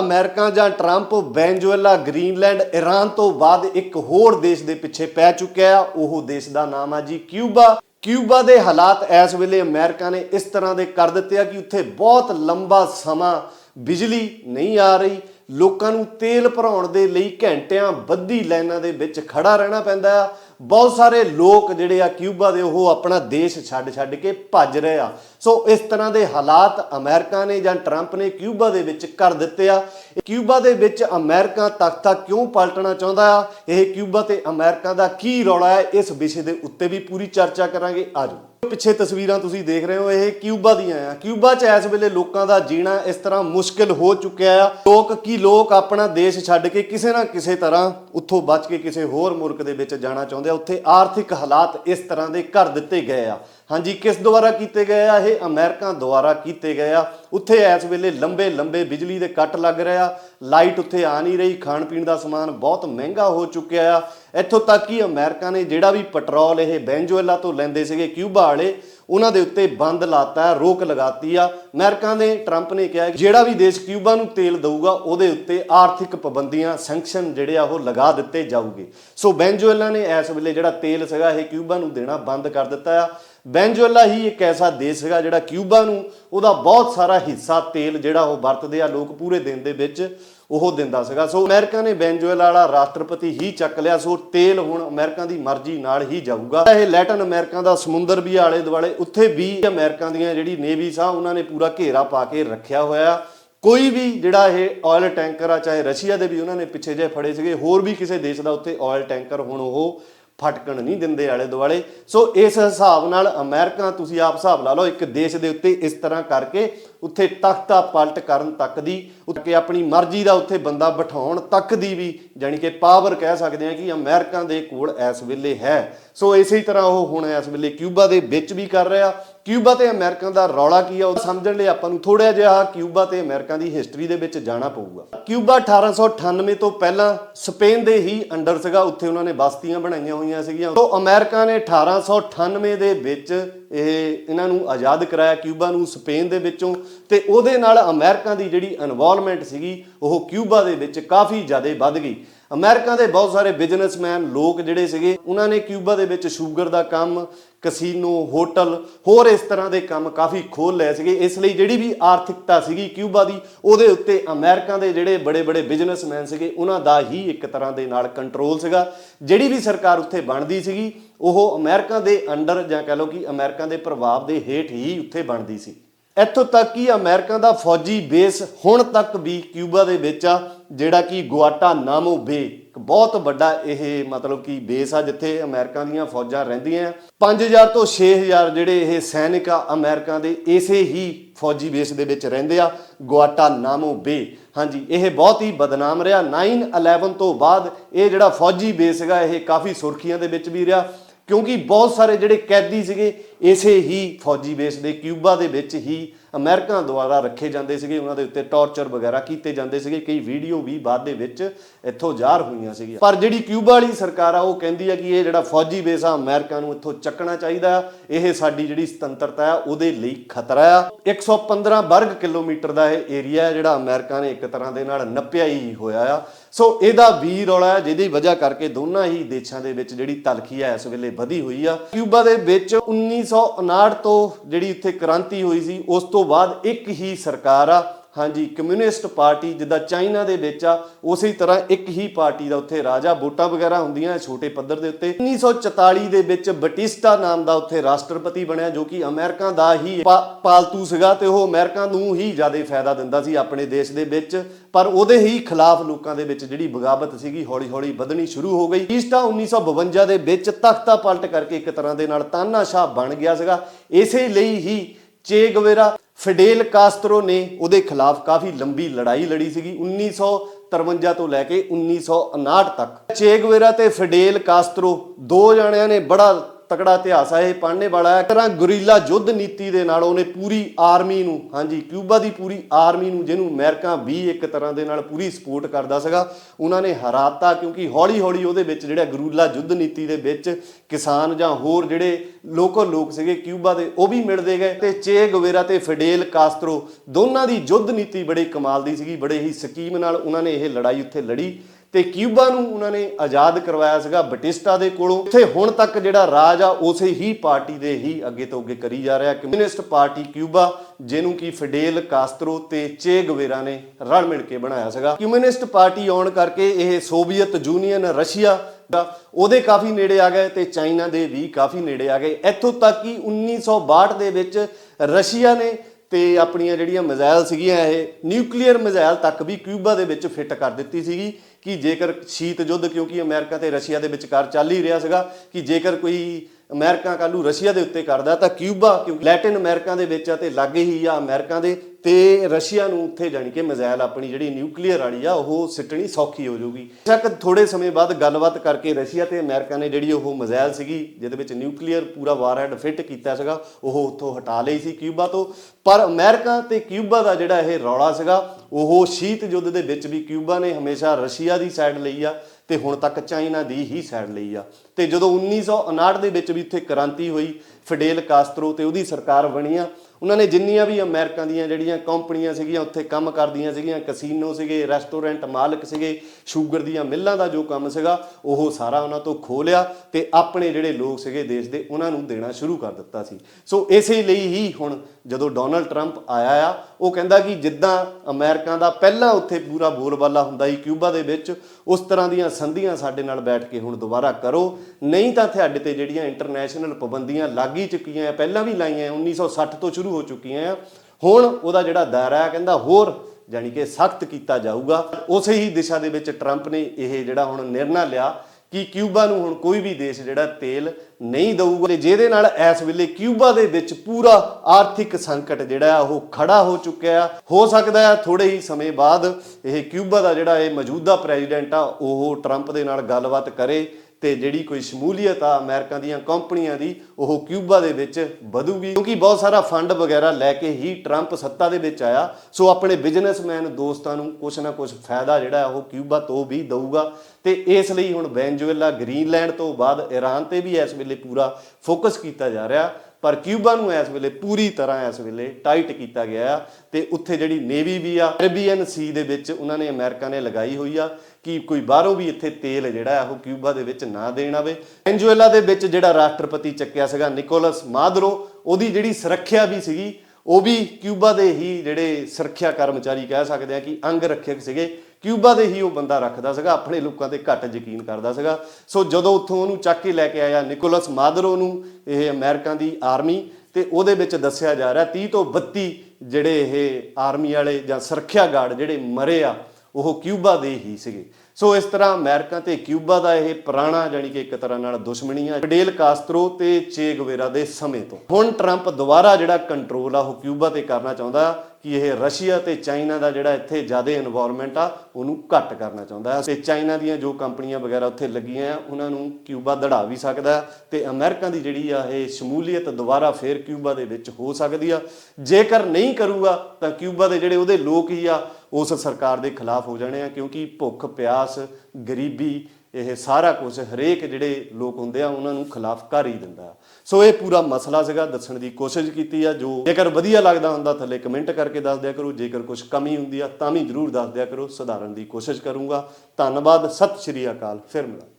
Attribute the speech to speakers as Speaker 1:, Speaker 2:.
Speaker 1: America ਜਾਂ Trump Venezuela, Greenland Iran ਤੋਂ ਬਾਅਦ ਇੱਕ ਹੋਰ ਦੇਸ਼ ਦੇ ਪਿੱਛੇ ਪੈ ਚੁੱਕਿਆ ਆ। ਉਹ ਦੇਸ਼ ਦਾ ਨਾਮ ਆ ਜੀ ਕਿਊਬਾ। ਕਿਊਬਾ ਦੇ ਹਾਲਾਤ ਇਸ ਵੇਲੇ ਅਮਰੀਕਾ ਨੇ ਇਸ ਤਰ੍ਹਾਂ ਦੇ ਕਰ ਦਿੱਤੇ ਆ ਕਿ ਉੱਥੇ ਬਹੁਤ ਲੰਬਾ ਸਮਾਂ ਬਿਜਲੀ ਨਹੀਂ ਆ ਰਹੀ। ਲੋਕਾਂ ਨੂੰ ਤੇਲ ਭਰਾਉਣ ਦੇ ਲਈ ਘੰਟਿਆਂ ਬੱਧੀ ਲਾਈਨਾਂ ਦੇ ਵਿੱਚ ਖੜਾ ਰਹਿਣਾ ਪੈਂਦਾ ਆ। ਬਹੁਤ ਸਾਰੇ ਲੋਕ ਜਿਹੜੇ ਆ ਕਿਊਬਾ ਦੇ ਉਹ ਆਪਣਾ ਦੇਸ਼ ਛੱਡ ਛੱਡ ਕੇ ਭੱਜ ਰਹੇ ਆ। ਸੋ ਇਸ ਤਰ੍ਹਾਂ ਦੇ ਹਾਲਾਤ ਅਮਰੀਕਾ ਨੇ ਜਾਂ ਟਰੰਪ ਨੇ ਕਿਊਬਾ ਦੇ ਵਿੱਚ ਕਰ ਦਿੱਤੇ ਆ। ਕਿਊਬਾ ਦੇ ਵਿੱਚ ਅਮਰੀਕਾ ਤਖਤਾ ਕਿਉਂ ਪਲਟਣਾ ਚਾਹੁੰਦਾ ਆ? ਇਹ ਕਿਊਬਾ ਤੇ ਅਮਰੀਕਾ ਦਾ ਕੀ ਰੌਲਾ ਹੈ? ਇਸ ਵਿਸ਼ੇ ਦੇ ਉੱਤੇ ਵੀ ਪੂਰੀ ਚਰਚਾ ਕਰਾਂਗੇ। ਆਜੋ। ਪਿੱਛੇ ਤਸਵੀਰਾਂ ਤੁਸੀਂ ਦੇਖ ਰਹੇ ਹੋ, ਇਹ ਕਿਊਬਾ ਦੀਆਂ ਆ। ਕਿਊਬਾ 'ਚ ਇਸ ਵੇਲੇ ਲੋਕਾਂ ਦਾ ਜੀਣਾ ਇਸ ਤਰ੍ਹਾਂ ਮੁਸ਼ਕਿਲ ਹੋ ਚੁੱਕਿਆ ਆ। ਲੋਕ ਕੀ ਲੋਕ ਆਪਣਾ ਦੇਸ਼ ਛੱਡ ਕੇ ਕਿਸੇ ਨਾ ਕਿਸੇ ਤਰ੍ਹਾਂ ਉੱਥੋਂ ਬਚ ਕੇ ਕਿਸੇ ਹੋਰ ਮੁਲਕ ਦੇ ਵਿੱਚ ਜਾਣਾ ਚਾਹੁੰਦੇ ਆ ਉੱਥੇ ਆਰਥਿਕ ਹਾਲਾਤ ਇਸ ਤਰ੍ਹਾਂ ਦੇ ਕਰ ਦਿੱਤੇ ਗਏ ਆ। ਹਾਂਜੀ, ਕਿਸ ਦੁਆਰਾ ਕੀਤੇ ਗਏ ਆ? ਇਹ ਅਮਰੀਕਾ ਦੁਆਰਾ ਕੀਤੇ ਗਏ ਆ। ਉੱਥੇ ਇਸ ਵੇਲੇ ਲੰਬੇ ਲੰਬੇ ਬਿਜਲੀ ਦੇ ਕੱਟ ਲੱਗ ਰਹੇ ਆ। ਲਾਈਟ ਉੱਥੇ ਆ ਨਹੀਂ ਰਹੀ, ਖਾਣ ਪੀਣ ਦਾ ਸਮਾਨ ਬਹੁਤ ਮਹਿੰਗਾ ਹੋ ਚੁੱਕਿਆ ਆ। ਇੱਥੋਂ ਤੱਕ ਕਿ ਅਮਰੀਕਾ ਨੇ ਜਿਹੜਾ ਵੀ ਪੈਟਰੋਲ ਇਹ ਵੈਨਜ਼ੂਏਲਾ ਤੋਂ ਲੈਂਦੇ ਸੀਗੇ, ਕਿਊਬਾ ਵਾਲੇ, ਉਹਨਾਂ ਦੇ ਉੱਤੇ ਬੰਦ ਲਾਤਾ, ਰੋਕ ਲਗਾਤੀ ਆ। ਅਮਰੀਕਾ ਦੇ ਟਰੰਪ ਨੇ ਕਿਹਾ ਕਿ ਜਿਹੜਾ ਵੀ ਦੇਸ਼ ਕਿਊਬਾ ਨੂੰ ਤੇਲ ਦੇਊਗਾ, ਉਹਦੇ ਉੱਤੇ ਆਰਥਿਕ ਪਾਬੰਦੀਆਂ ਸੈਂਕਸ਼ਨ ਜਿਹੜੇ ਆ ਉਹ ਲਗਾ ਦਿੱਤੇ ਜਾਊਗੇ। ਸੋ ਵੈਨਜ਼ੂਏਲਾ ਨੇ ਇਸ ਵੇਲੇ ਜਿਹੜਾ ਤੇਲ ਸੀਗਾ, ਇਹ ਕਿਊਬਾ ਨੂੰ ਦੇਣਾ ਬੰਦ ਕਰ ਦਿੱਤਾ ਆ। ਵੈਨਜ਼ੂਏਲਾ ਹੀ ਇੱਕ ਐਸਾ ਦੇਸ਼ ਸੀਗਾ, ਜਿਹੜਾ ਕਿਊਬਾ ਨੂੰ ਉਹਦਾ ਬਹੁਤ ਸਾਰਾ ਹਿੱਸਾ ਤੇਲ ਜਿਹੜਾ ਉਹ ਵਰਤਦੇ ਆ, ਲੋਕ ਪੂਰੇ ਦਿਨ ਦੇ ਵਿੱਚ। ਉਹ ਦਿੰਦਾ ਸੀਗਾ। ਸੋ ਅਮਰੀਕਾ ਨੇ ਵੈਨਜ਼ੂਏਲਾ ਵਾਲਾ ਰਾਸ਼ਟਰਪਤੀ ਹੀ ਚੱਕ ਲਿਆ। ਸੋ ਤੇਲ ਹੁਣ ਅਮਰੀਕਾ ਦੀ ਮਰਜ਼ੀ ਨਾਲ ਹੀ ਜਾਊਗਾ। ਇਹ ਲੈਟਨ ਅਮਰੀਕਾ ਦਾ ਸਮੁੰਦਰ ਵੀ ਆਲੇ ਦੁਆਲੇ, ਉੱਥੇ ਵੀ ਅਮਰੀਕਾ ਦੀਆਂ ਜਿਹੜੀ ਨੇਵੀ ਸਾ ਉਹਨਾਂ ਨੇ ਪੂਰਾ ਘੇਰਾ ਪਾ ਕੇ ਰੱਖਿਆ ਹੋਇਆ। ਕੋਈ ਵੀ ਜਿਹੜਾ ਇਹ ਆਇਲ ਟੈਂਕਰ ਆ, ਚਾਹੇ ਰਸ਼ੀਆ ਦੇ ਵੀ ਉਹਨਾਂ ਨੇ ਪਿੱਛੇ ਜੇ ਫੜੇ ਸੀਗੇ, ਹੋਰ ਵੀ ਕਿਸੇ ਦੇਸ਼ ਦਾ ਉੱਥੇ ਆਇਲ ਟੈਂਕਰ ਹੁਣ ਉਹ ਫਟਕਣ ਨਹੀਂ ਦਿੰਦੇ ਆਲੇ ਦੁਆਲੇ। ਸੋ ਇਸ ਹਿਸਾਬ ਨਾਲ ਅਮਰੀਕਾ ਤੁਸੀਂ ਆਪ ਹਿਸਾਬ ਲਾ ਲਓ, ਇੱਕ ਦੇਸ਼ ਦੇ ਉੱਤੇ ਇਸ ਤਰ੍ਹਾਂ ਕਰਕੇ ਉੱਥੇ ਤਖਤਾ ਪਲਟ ਕਰਨ ਤੱਕ ਦੀ ਉੱਤੇ ਆਪਣੀ ਮਰਜ਼ੀ ਦਾ ਉੱਥੇ ਬੰਦਾ ਬਿਠਾਉਣ ਤੱਕ ਦੀ ਵੀ ਜਾਨੀ ਕਿ ਪਾਵਰ ਕਹਿ ਸਕਦੇ ਆ ਕਿ ਅਮਰੀਕਾ ਦੇ ਕੋਲ ਇਸ ਵੇਲੇ ਹੈ। ਸੋ ਇਸੇ ਤਰ੍ਹਾਂ ਉਹ ਹੁਣ ਇਸ ਵੇਲੇ ਕਿਊਬਾ ਦੇ ਵਿੱਚ ਵੀ ਕਰ ਰਿਹਾ। ਕਿਊਬਾ ਤੇ ਅਮਰੀਕਾ ਦਾ ਰੌਲਾ ਕੀ ਆ, ਉਹ ਸਮਝਣ ਲਈ ਆਪਾਂ ਨੂੰ ਥੋੜਾ ਜਿਹਾ ਕਿਊਬਾ ਤੇ ਅਮਰੀਕਾ ਦੀ ਹਿਸਟਰੀ ਦੇ ਵਿੱਚ ਜਾਣਾ ਪਊਗਾ। ਕਿਊਬਾ 1898 ਤੋਂ ਪਹਿਲਾਂ ਸਪੇਨ ਦੇ ਹੀ ਅੰਡਰ ਸੀਗਾ, ਉੱਥੇ ਉਹਨਾਂ ਨੇ ਬਸਤੀਆਂ ਬਣਾਈਆਂ ਹੋਈਆਂ ਸੀਗੀਆਂ। ਤੋਂ ਅਮਰੀਕਾ ਨੇ 1898 ਦੇ ਵਿੱਚ ਇਹ ਇਹਨਾਂ ਨੂੰ ਆਜ਼ਾਦ ਕਰਾਇਆ, ਕਿਊਬਾ ਨੂੰ ਸਪੇਨ ਦੇ ਵਿੱਚੋਂ। ਤੇ ਉਹਦੇ ਨਾਲ ਅਮਰੀਕਾ ਦੀ ਜਿਹੜੀ ਇਨਵੋਲਵਮੈਂਟ ਸੀਗੀ, ਉਹ ਕਿਊਬਾ ਦੇ ਵਿੱਚ ਕਾਫੀ ਜ਼ਿਆਦਾ ਵੱਧ ਗਈ। ਅਮਰੀਕਾ ਦੇ ਬਹੁਤ ਸਾਰੇ ਬਿਜ਼ਨਸਮੈਨ, ਲੋਕ ਜਿਹੜੇ ਸੀਗੇ, ਉਹਨਾਂ ਨੇ ਕਿਊਬਾ ਦੇ ਵਿੱਚ ਸ਼ੂਗਰ ਦਾ ਕੰਮ, ਕਸੀਨੋ, ਹੋਟਲ, ਹੋਰ ਇਸ ਤਰ੍ਹਾਂ ਦੇ ਕੰਮ ਕਾਫੀ ਖੋਲ ਲਏ ਸੀਗੇ। ਇਸ ਲਈ ਜਿਹੜੀ ਵੀ ਆਰਥਿਕਤਾ ਸੀਗੀ ਕਿਊਬਾ ਦੀ, ਉਹਦੇ ਉੱਤੇ ਅਮਰੀਕਾ ਦੇ ਜਿਹੜੇ ਬੜੇ ਬੜੇ ਬਿਜ਼ਨਸਮੈਨ ਸੀਗੇ, ਉਹਨਾਂ ਦਾ ਹੀ ਇੱਕ ਤਰ੍ਹਾਂ ਦੇ ਨਾਲ ਕੰਟਰੋਲ ਸੀਗਾ। ਜਿਹੜੀ ਵੀ ਸਰਕਾਰ ਉੱਥੇ ਬਣਦੀ ਸੀਗੀ, ਉਹ ਅਮਰੀਕਾ ਦੇ ਅੰਡਰ ਜਾਂ ਕਹ ਲਓ ਕਿ ਅਮਰੀਕਾ ਦੇ ਪ੍ਰਭਾਵ ਦੇ ਹੇਠ ਹੀ ਉੱਥੇ ਬਣਦੀ ਸੀ। ਇੱਥੋਂ ਤੱਕ ਕਿ ਅਮਰੀਕਾ ਦਾ ਫੌਜੀ ਬੇਸ ਹੁਣ ਤੱਕ ਵੀ ਕਿਊਬਾ ਦੇ ਵਿੱਚ ਆ, ਜਿਹੜਾ ਕਿ ਗੁਆਟਾ ਨਾਮੋ ਬੇ, ਇੱਕ ਬਹੁਤ ਵੱਡਾ ਇਹ ਮਤਲਬ ਕਿ ਬੇਸ ਆ ਜਿੱਥੇ ਅਮਰੀਕਾ ਦੀਆਂ ਫੌਜਾਂ ਰਹਿੰਦੀਆਂ। 5000 ਤੋਂ 6000 ਜਿਹੜੇ ਇਹ ਸੈਨਿਕ ਆ, ਅਮਰੀਕਾ ਦੇ ਇਸੇ ਹੀ ਫੌਜੀ ਬੇਸ ਦੇ ਵਿੱਚ ਰਹਿੰਦੇ ਆ ਗੁਆਟਾ ਨਾਮੋ ਬੇ। ਹਾਂਜੀ, ਇਹ ਬਹੁਤ ਹੀ ਬਦਨਾਮ ਰਿਹਾ। 9/11 ਤੋਂ ਬਾਅਦ ਇਹ ਜਿਹੜਾ ਫੌਜੀ ਬੇਸ ਹੈਗਾ, ਇਹ ਕਾਫੀ ਸੁਰਖੀਆਂ ਦੇ ਵਿੱਚ ਵੀ ਰਿਹਾ। ਕਿਉਂਕਿ ਬਹੁਤ ਸਾਰੇ ਜਿਹੜੇ ਕੈਦੀ ਸੀਗੇ, ਇਸੇ ਹੀ ਫੌਜੀ ਬੇਸ ਦੇ ਕਿਊਬਾ ਦੇ ਵਿੱਚ ਹੀ ਅਮਰੀਕਾ ਦੁਆਰਾ ਰੱਖੇ ਜਾਂਦੇ ਸੀਗੇ, ਉਹਨਾਂ ਦੇ ਉੱਤੇ ਟੌਰਚਰ ਵਗੈਰਾ ਕੀਤੇ ਜਾਂਦੇ ਸੀਗੇ, ਕਈ ਵੀਡੀਓ ਵੀ ਬਾਅਦ ਦੇ ਵਿੱਚ ਇੱਥੋਂ ਜ਼ਾਹਰ ਹੋਈਆਂ ਸੀਗੀਆਂ। ਪਰ ਜਿਹੜੀ ਕਿਊਬਾ ਵਾਲੀ ਸਰਕਾਰ ਆ, ਉਹ ਕਹਿੰਦੀ ਆ ਕਿ ਇਹ ਜਿਹੜਾ ਫੌਜੀ ਬੇਸ ਆ, ਅਮਰੀਕਾ ਨੂੰ ਇੱਥੋਂ ਚੱਕਣਾ ਚਾਹੀਦਾ ਇਹ ਸਾਡੀ ਜਿਹੜੀ ਸੁਤੰਤਰਤਾ ਆ, ਉਹਦੇ ਲਈ ਖਤਰਾ ਆ। 115 ਵਰਗ ਕਿਲੋਮੀਟਰ ਦਾ ਇਹ ਏਰੀਆ ਜਿਹੜਾ ਅਮਰੀਕਾ ਨੇ ਇੱਕ ਤਰ੍ਹਾਂ ਦੇ ਨਾਲ ਨੱਪਿਆ ਹੀ ਹੋਇਆ ਆ। ਸੋ ਇਹਦਾ ਵੀ ਰੌਲਾ ਹੈ, ਜਿਹਦੀ ਵਜ੍ਹਾ ਕਰਕੇ ਦੋਨਾਂ ਹੀ ਦੇਸ਼ਾਂ ਦੇ ਵਿੱਚ ਜਿਹੜੀ ਤਲਖੀ ਆ ਇਸ ਵੇਲੇ ਵਧੀ ਹੋਈ ਆ। ਕਿਊਬਾ ਦੇ ਵਿੱਚ 1959 ਤੋਂ ਜਿਹੜੀ ਉੱਥੇ ਕ੍ਰਾਂਤੀ ਹੋਈ ਸੀ, ਉਸ ਤੋਂ ਬਾਅਦ ਇੱਕ ਹੀ ਸਰਕਾਰ ਆ। ਹਾਂਜੀ, ਕਮਿਊਨਿਸਟ ਪਾਰਟੀ ਜਿੱਦਾਂ ਚਾਈਨਾ ਦੇ ਵਿੱਚ ਆ, ਉਸੇ ਤਰ੍ਹਾਂ ਇੱਕ ਹੀ ਪਾਰਟੀ ਦਾ ਉੱਥੇ ਰਾਜਾ, ਵੋਟਾਂ ਵਗੈਰਾ ਹੁੰਦੀਆਂ ਛੋਟੇ ਪੱਧਰ ਦੇ ਉੱਤੇ। 1944 ਦੇ ਵਿੱਚ ਬਟਿਸਟਾ ਨਾਮ ਦਾ ਉੱਥੇ ਰਾਸ਼ਟਰਪਤੀ ਬਣਿਆ, ਜੋ ਕਿ ਅਮਰੀਕਾ ਦਾ ਹੀ ਪਾ- ਪਾਲਤੂ ਸੀਗਾ ਤੇ ਉਹ ਅਮਰੀਕਾ ਨੂੰ ਹੀ ਜ਼ਿਆਦਾ ਫਾਇਦਾ ਦਿੰਦਾ ਸੀ ਆਪਣੇ ਦੇਸ਼ ਦੇ ਵਿੱਚ। ਪਰ ਉਹਦੇ ਹੀ ਖਿਲਾਫ ਲੋਕਾਂ ਦੇ ਵਿੱਚ ਜਿਹੜੀ ਬਗਾਵਤ ਸੀਗੀ, ਹੌਲੀ-ਹੌਲੀ ਵਧਣੀ ਸ਼ੁਰੂ ਹੋ ਗਈ। ਈਸਟਾ 1952 ਦੇ ਵਿੱਚ ਤਖਤਾ ਪਲਟ ਕਰਕੇ ਇੱਕ ਤਰ੍ਹਾਂ ਦੇ ਨਾਲ ਤਾਨਾਸ਼ਾਹ ਬਣ ਗਿਆ ਸੀਗਾ। ਇਸੇ ਲਈ ਹੀ ਚੇ ਗਵੇਰਾ ਫਿਡੇਲ ਕਾਸਤਰੋ ਨੇ ਉਹਦੇ ਖਿਲਾਫ ਕਾਫੀ ਲੰਬੀ ਲੜਾਈ ਲੜੀ ਸੀਗੀ 1953 ਤੋਂ ਲੈ ਕੇ 1959 ਤੱਕ। ਚੇਗਵੇਰਾ ਤੇ ਫਿਡੇਲ ਕਾਸਤਰੋ, ਦੋ ਜਣਿਆਂ ਨੇ ਬੜਾ ਤਕੜਾ ਇਤਿਹਾਸ ਹੈ ਇਹ ਪੜ੍ਹਨੇ ਵਾਲਾ ਹੈ। ਤਰ੍ਹਾਂ ਗੁਰੀਲਾ ਯੁੱਧ ਨੀਤੀ ਦੇ ਨਾਲ ਉਹਨੇ ਪੂਰੀ ਆਰਮੀ ਨੂੰ, ਹਾਂਜੀ, ਕਿਊਬਾ ਦੀ ਪੂਰੀ ਆਰਮੀ ਨੂੰ, ਜਿਹਨੂੰ ਅਮਰੀਕਾ ਵੀ ਇੱਕ ਤਰ੍ਹਾਂ ਦੇ ਨਾਲ ਪੂਰੀ ਸਪੋਰਟ ਕਰਦਾ ਸੀਗਾ, ਉਹਨਾਂ ਨੇ ਹਰਾਤਾ ਕਿਉਂਕਿ ਹੌਲੀ ਹੌਲੀ ਉਹਦੇ ਵਿੱਚ ਜਿਹੜਾ ਗੁਰੀਲਾ ਯੁੱਧ ਨੀਤੀ ਦੇ ਵਿੱਚ ਕਿਸਾਨ ਜਾਂ ਹੋਰ ਜਿਹੜੇ ਲੋਕਲ ਲੋਕ ਸੀਗੇ ਕਿਊਬਾ ਦੇ, ਉਹ ਵੀ ਮਿਲਦੇ ਗਏ। ਤੇ ਚੇ ਗਵੇਰਾ ਤੇ ਫਿਡੇਲ ਕਾਸਤਰੋ ਦੋਨਾਂ ਦੀ ਯੁੱਧ ਨੀਤੀ ਬੜੇ ਕਮਾਲ ਦੀ ਸੀਗੀ, ਬੜੇ ਹੀ ਸਕੀਮ ਨਾਲ ਉਹਨਾਂ ਨੇ ਇਹ ਲੜਾਈ ਉੱਥੇ ਲੜੀ। ਤੇ ਕਿਊਬਾ ਨੂੰ ਉਹਨਾਂ ਨੇ ਆਜ਼ਾਦ ਕਰਵਾਇਆ ਸੀਗਾ ਬਟਿਸਟਾ ਦੇ ਕੋਲੋਂ। ਉੱਥੇ ਹੁਣ ਤੱਕ ਜਿਹੜਾ ਰਾਜ ਆ, ਉਸੇ ਹੀ ਪਾਰਟੀ ਦੇ ਹੀ ਅੱਗੇ ਤੋਂ ਅੱਗੇ ਕਰੀ ਜਾ ਰਿਹਾ। ਕਮਿਊਨਿਸਟ ਪਾਰਟੀ ਕਿਊਬਾ, ਜਿਹਨੂੰ ਕਿ ਫਿਡੇਲ, ਕਾਸਤਰੋ ਤੇ ਚੇ ਗਵੇਰਾ ਨੇ ਰਲ ਮਿਲ ਕੇ ਬਣਾਇਆ ਸੀਗਾ। ਕਮਿਊਨਿਸਟ ਪਾਰਟੀ ਆਉਣ ਕਰਕੇ ਇਹ ਸੋਵੀਅਤ ਯੂਨੀਅਨ ਰਸ਼ੀਆ ਦਾ ਉਹਦੇ ਕਾਫੀ ਨੇੜੇ ਆ ਗਏ ਤੇ ਚਾਈਨਾ ਦੇ ਵੀ ਕਾਫੀ ਨੇੜੇ ਆ ਗਏ। ਇੱਥੋਂ ਤੱਕ ਕਿ 1962 ਦੇ ਵਿੱਚ ਰਸ਼ੀਆ ਨੇ ਤੇ ਆਪਣੀਆਂ ਜਿਹੜੀਆਂ ਮਿਜ਼ਾਈਲ ਸੀਗੀਆਂ ਇਹ ਨਿਊਕਲੀਅਰ ਮਿਜ਼ਾਈਲ ਤੱਕ ਵੀ ਕਿਊਬਾ ਦੇ ਵਿੱਚ ਫਿੱਟ ਕਰ ਦਿੱਤੀ ਸੀਗੀ ਕਿ ਜੇਕਰ ਸ਼ੀਤ ਯੁੱਧ, ਕਿਉਂਕਿ ਅਮਰੀਕਾ ਤੇ ਰਸ਼ੀਆ ਦੇ ਵਿਚਕਾਰ ਚੱਲ ਹੀ ਰਿਹਾ ਸੀਗਾ, ਕਿ ਜੇਕਰ ਕੋਈ ਅਮਰੀਕਾ ਕੱਲੂ ਰਸ਼ੀਆ ਦੇ ਉੱਤੇ ਕਰਦਾ ਤਾਂ ਕਿਊਬਾ, ਕਿਉਂਕਿ ਲੈਟਿਨ ਅਮਰੀਕਾ ਦੇ ਵਿੱਚ ਆ ਤੇ ਲਾਗੇ ਹੀ ਆ ਅਮਰੀਕਾ ਦੇ ਤੇ ਰਸ਼ੀਆ ਨੂੰ ਉੱਥੇ ਜਾਣੀ ਕਿ ਮਿਜ਼ਾਈਲ ਆਪਣੀ ਜਿਹੜੀ ਨਿਊਕਲੀਅਰ ਵਾਲੀ ਆ, ਉਹ ਸਿੱਟਣੀ ਸੌਖੀ ਹੋ ਜਾਊਗੀ। ਸ਼ੱਕ ਥੋੜੇ ਸਮੇਂ ਬਾਅਦ ਗੱਲਬਾਤ ਕਰਕੇ ਰਸ਼ੀਆ ਤੇ ਅਮਰੀਕਾ ਨੇ ਜਿਹੜੀ ਉਹ ਮਿਜ਼ਾਈਲ ਸੀਗੀ, ਜਿਹਦੇ ਵਿੱਚ ਨਿਊਕਲੀਅਰ ਪੂਰਾ ਵਾਰਹੈਡ ਫਿੱਟ ਕੀਤਾ ਸੀਗਾ, ਉਹ ਉੱਥੋਂ ਹਟਾ ਲਈ ਸੀ ਕਿਊਬਾ ਤੋਂ। ਪਰ ਅਮਰੀਕਾ ਤੇ ਕਿਊਬਾ ਦਾ ਜਿਹੜਾ ਇਹ ਰੌਲਾ ਸੀਗਾ, ਉਹ ਸ਼ੀਤ ਯੁੱਧ ਦੇ ਵਿੱਚ ਵੀ ਕਿਊਬਾ ਨੇ ਹਮੇਸ਼ਾ ਰਸ਼ੀਆ ਦੀ ਸਾਈਡ ਲਈ ਆ ਤੇ ਹੁਣ ਤੱਕ ਚਾਈਨਾ ਦੀ ਹੀ ਸਾਈਡ ਲਈ ਆ। ਤੇ ਜਦੋਂ 1959 ਦੇ ਵਿੱਚ ਵੀ ਇੱਥੇ ਕ੍ਰਾਂਤੀ ਹੋਈ, ਫਿਡੇਲ ਕਾਸਤਰੋ ਤੇ ਉਹਦੀ ਸਰਕਾਰ ਬਣੀ ਆ ਉਹਨਾਂ ਨੇ ਜਿੰਨੀਆਂ ਵੀ ਅਮਰੀਕਾ ਦੀਆਂ ਜਿਹੜੀਆਂ ਕੰਪਨੀਆਂ ਸੀਗੀਆਂ, ਉੱਥੇ ਕੰਮ ਕਰਦੀਆਂ ਸੀਗੀਆਂ, ਕਸੀਨੋ ਸੀਗੇ, ਰੈਸਟੋਰੈਂਟ ਮਾਲਕ ਸੀਗੇ, ਸ਼ੂਗਰ ਦੀਆਂ ਮਿੱਲਾਂ ਦਾ ਜੋ ਕੰਮ ਸੀਗਾ, ਉਹ ਸਾਰਾ ਉਹਨਾਂ ਤੋਂ ਖੋਹ ਲਿਆ ਤੇ ਆਪਣੇ ਜਿਹੜੇ ਲੋਕ ਸੀਗੇ ਦੇਸ਼ ਦੇ, ਉਹਨਾਂ ਨੂੰ ਦੇਣਾ ਸ਼ੁਰੂ ਕਰ ਦਿੱਤਾ ਸੀ। ਸੋ ਇਸੇ ਲਈ ਹੀ ਹੁਣ ਜਦੋਂ ਡੋਨਲਡ ਟਰੰਪ ਆਇਆ ਆ, ਉਹ ਕਹਿੰਦਾ ਕਿ ਜਿੱਦਾਂ ਅਮਰੀਕਾ ਦਾ ਪਹਿਲਾਂ ਉੱਥੇ ਪੂਰਾ ਬੋਲਬਾਲਾ ਹੁੰਦਾ ਸੀ ਕਿਊਬਾ ਦੇ ਵਿੱਚ, ਉਸ ਤਰ੍ਹਾਂ ਦੀਆਂ ਸੰਧੀਆਂ ਸਾਡੇ ਨਾਲ ਬੈਠ ਕੇ ਹੁਣ ਦੁਬਾਰਾ ਕਰੋ। ਨਹੀਂ ਤਾਂ ਤੁਹਾਡੇ ਤੇ ਜਿਹੜੀਆਂ ਇੰਟਰਨੈਸ਼ਨਲ ਪਾਬੰਦੀਆਂ ਲੱਗ ਹੀ ਚੁੱਕੀਆਂ ਪਹਿਲਾਂ ਵੀ ਲਾਈਆਂ 1960 ਤੋਂ ਸ਼ੁਰੂ ਹੋ ਚੁੱਕੀਆਂ ਹੁਣ ਉਹਦਾ ਜਿਹੜਾ ਦਾਇਰਾ ਹੈ, ਕਹਿੰਦਾ ਹੋਰ ਜਾਨੀ ਕਿ ਸਖਤ ਕੀਤਾ ਜਾਊਗਾ। ਉਸੇ ਹੀ ਦਿਸ਼ਾ ਦੇ ਵਿੱਚ ਟਰੰਪ ਨੇ ਇਹ ਜਿਹੜਾ ਹੁਣ ਨਿਰਣਾ ਲਿਆ ਕਿ ਕਿਊਬਾ ਨੂੰ ਹੁਣ ਕੋਈ ਵੀ ਦੇਸ਼ ਜਿਹੜਾ ਤੇਲ ਨਹੀਂ ਦਊਗਾ। ਤੇ ਜਿਹਦੇ ਨਾਲ ਇਸ ਵੇਲੇ ਕਿਊਬਾ ਦੇ ਵਿੱਚ ਪੂਰਾ ਆਰਥਿਕ ਸੰਕਟ ਜਿਹੜਾ ਉਹ ਖੜਾ ਹੋ ਚੁੱਕਿਆ ਆ। ਹੋ ਸਕਦਾ ਹੈ ਥੋੜੇ ਹੀ ਸਮੇਂ ਬਾਅਦ ਇਹ ਕਿਊਬਾ ਦਾ ਜਿਹੜਾ ਇਹ ਮੌਜੂਦਾ ਪ੍ਰੈਜ਼ੀਡੈਂਟ ਆ, ਉਹ ਟਰੰਪ ਦੇ ਨਾਲ ਗੱਲਬਾਤ ਕਰੇ। ਤੇ ਜਿਹੜੀ ਕੋਈ ਸ਼ਮੂਲੀਅਤ ਆ ਅਮਰੀਕਾ ਦੀਆਂ ਕੰਪਨੀਆਂ ਦੀ, ਉਹ ਕਿਊਬਾ ਦੇ ਵਿੱਚ ਵਧੂਗੀ। ਕਿਉਂਕਿ ਬਹੁਤ ਸਾਰਾ ਫੰਡ ਵਗੈਰਾ ਲੈ ਕੇ ਹੀ ਟਰੰਪ ਸੱਤਾ ਦੇ ਵਿੱਚ ਆਇਆ। ਸੋ ਆਪਣੇ ਬਿਜ਼ਨਸਮੈਨ ਦੋਸਤਾਂ ਨੂੰ ਕੁਛ ਨਾ ਕੁਛ ਫਾਇਦਾ ਜਿਹੜਾ ਉਹ ਕਿਊਬਾ ਤੋਂ ਵੀ ਦਊਗਾ। ਤੇ ਇਸ ਲਈ ਹੁਣ ਵੈਨਜ਼ੂਏਲਾ, ਗ੍ਰੀਨਲੈਂਡ ਤੋਂ ਬਾਅਦ ਈਰਾਨ ਤੇ ਵੀ ਇਸ ਵੇਲੇ ਪੂਰਾ ਫੋਕਸ ਕੀਤਾ ਜਾ ਰਿਹਾ। ਪਰ ਕਿਊਬਾ ਨੂੰ ਇਸ ਵੇਲੇ ਪੂਰੀ ਤਰ੍ਹਾਂ ਇਸ ਵੇਲੇ ਟਾਈਟ ਕੀਤਾ ਗਿਆ ਆ ਤੇ ਉੱਥੇ ਜਿਹੜੀ ਨੇਵੀ ਵੀ ਆ ਕੈਰੀਬੀਅਨ ਸੀ ਦੇ ਵਿੱਚ ਉਹਨਾਂ ਨੇ ਅਮਰੀਕਾ ਨੇ ਲਗਾਈ ਹੋਈ ਆ ਕਿ ਕੋਈ ਬਾਹਰੋਂ ਵੀ ਇੱਥੇ ਤੇਲ ਜਿਹੜਾ ਉਹ ਕਿਊਬਾ ਦੇ ਵਿੱਚ ਨਾ ਦੇਣ ਆਵੇ। ਵੈਨਜ਼ੂਏਲਾ ਦੇ ਵਿੱਚ ਜਿਹੜਾ ਰਾਸ਼ਟਰਪਤੀ ਚੱਕਿਆ ਸੀਗਾ, ਨਿਕੋਲਸ ਮਾਦਰੋ, ਉਹਦੀ ਜਿਹੜੀ ਸੁਰੱਖਿਆ ਵੀ ਸੀਗੀ ਉਹ ਵੀ ਕਿਊਬਾ ਦੇ ਹੀ ਜਿਹੜੇ ਸੁਰੱਖਿਆ ਕਰਮਚਾਰੀ ਕਹਿ ਸਕਦੇ ਆ ਕਿ ਅੰਗ ਰੱਖਿਅਕ ਸੀਗੇ, ਕਿਊਬਾ ਦੇ ਹੀ ਉਹ ਬੰਦਾ ਰੱਖਦਾ ਸੀਗਾ, ਆਪਣੇ ਲੋਕਾਂ ਤੇ ਘੱਟ ਯਕੀਨ ਕਰਦਾ ਸੀਗਾ। ਸੋ ਜਦੋਂ ਉੱਥੋਂ ਉਹਨੂੰ ਚੱਕ ਕੇ ਲੈ ਕੇ ਆਇਆ ਨਿਕੋਲਸ ਮਾਦਰੋ ਨੂੰ, ਇਹ ਅਮਰੀਕਾ ਦੀ ਆਰਮੀ, ਤੇ ਉਹਦੇ ਵਿੱਚ ਦੱਸਿਆ ਜਾ ਰਿਹਾ 30 ਤੋਂ 32 ਜਿਹੜੇ ਇਹ ਆਰਮੀ ਵਾਲੇ ਜਾਂ ਸੁਰੱਖਿਆ ਗਾਰਡ ਜਿਹੜੇ ਮਰੇ ਆ ਉਹ ਕਿਊਬਾ ਦੇ ਹੀ ਸੀਗੇ। ਸੋ ਇਸ ਤਰ੍ਹਾਂ ਅਮਰੀਕਾ ਤੇ ਕਿਊਬਾ ਦਾ ਇਹ ਪੁਰਾਣਾ ਜਾਨੀ ਕਿ ਇੱਕ ਤਰ੍ਹਾਂ ਨਾਲ ਦੁਸ਼ਮਣੀ ਆ ਫidel ਕਾਸਤਰੋ ਤੇ ਚੇ ਗਵੇਰਾ ਦੇ ਸਮੇਂ ਤੋਂ। ਹੁਣ ਟਰੰਪ ਦੁਬਾਰਾ ਜਿਹੜਾ ਕੰਟਰੋਲ ਆ, ਉਹ ਕਿਊਬਾ ਤੇ ਕਰਨਾ ਚਾਹੁੰਦਾ ਕਿ ਇਹ ਰਸ਼ੀਆ ਤੇ ਚਾਈਨਾ ਦਾ ਜਿਹੜਾ ਇੱਥੇ ਜ਼ਿਆਦਾ ਇਨਵੋਲਵਮੈਂਟ ਆ, ਉਹਨੂੰ ਘੱਟ ਕਰਨਾ ਚਾਹੁੰਦਾ। ਹੈ ਤੇ ਚਾਈਨਾ ਦੀਆਂ ਜੋ ਕੰਪਨੀਆਂ ਵਗੈਰਾ ਉੱਥੇ ਲੱਗੀਆਂ ਆ, ਉਹਨਾਂ ਨੂੰ ਕਿਊਬਾ ਦੜਾ ਵੀ ਸਕਦਾ ਹੈ ਤੇ ਅਮਰੀਕਾ ਦੀ ਜਿਹੜੀ ਆ ਇਹ ਸ਼ਮੂਲੀਅਤ ਦੁਬਾਰਾ ਫੇਰ ਕਿਊਬਾ ਦੇ ਵਿੱਚ ਹੋ ਸਕਦੀ ਆ। ਜੇਕਰ ਨਹੀਂ ਕਰੂਗਾ, ਤਾਂ ਕਿਊਬਾ ਦੇ ਜਿਹੜੇ ਉਹਦੇ ਲੋਕ ਹੀ ਆ ਉਸ ਸਰਕਾਰ ਦੇ ਖਿਲਾਫ ਹੋ ਜਾਣੇ ਆ, ਕਿਉਂਕਿ ਭੁੱਖ, ਪਿਆਸ, ਗਰੀਬੀ, ਇਹ ਸਾਰਾ ਕੁਝ ਹਰੇਕ ਜਿਹੜੇ ਲੋਕ ਹੁੰਦੇ ਆ, ਉਹਨਾਂ ਨੂੰ ਖਿਲਾਫ ਕਰ ਹੀ ਦਿੰਦਾ। ਸੋ ਇਹ ਪੂਰਾ ਮਸਲਾ ਸੀਗਾ, ਦੱਸਣ ਦੀ ਕੋਸ਼ਿਸ਼ ਕੀਤੀ ਆ, ਜੋ ਜੇਕਰ ਵਧੀਆ ਲੱਗਦਾ ਹੁੰਦਾ, ਥੱਲੇ ਕਮੈਂਟ ਕਰਕੇ ਦੱਸ ਦਿਆ ਕਰੋ, ਜੇਕਰ ਕੁਝ ਕਮੀ ਹੁੰਦੀ ਆ, ਤਾਂ ਵੀ ਜਰੂਰ ਦੱਸ ਦਿਆ ਕਰੋ, ਸੁਧਾਰਨ ਦੀ ਕੋਸ਼ਿਸ਼ ਕਰੂੰਗਾ। ਧੰਨਵਾਦ, ਸਤਿ ਸ਼੍ਰੀ ਅਕਾਲ, ਫਿਰ ਮਿਲਾਂਗੇ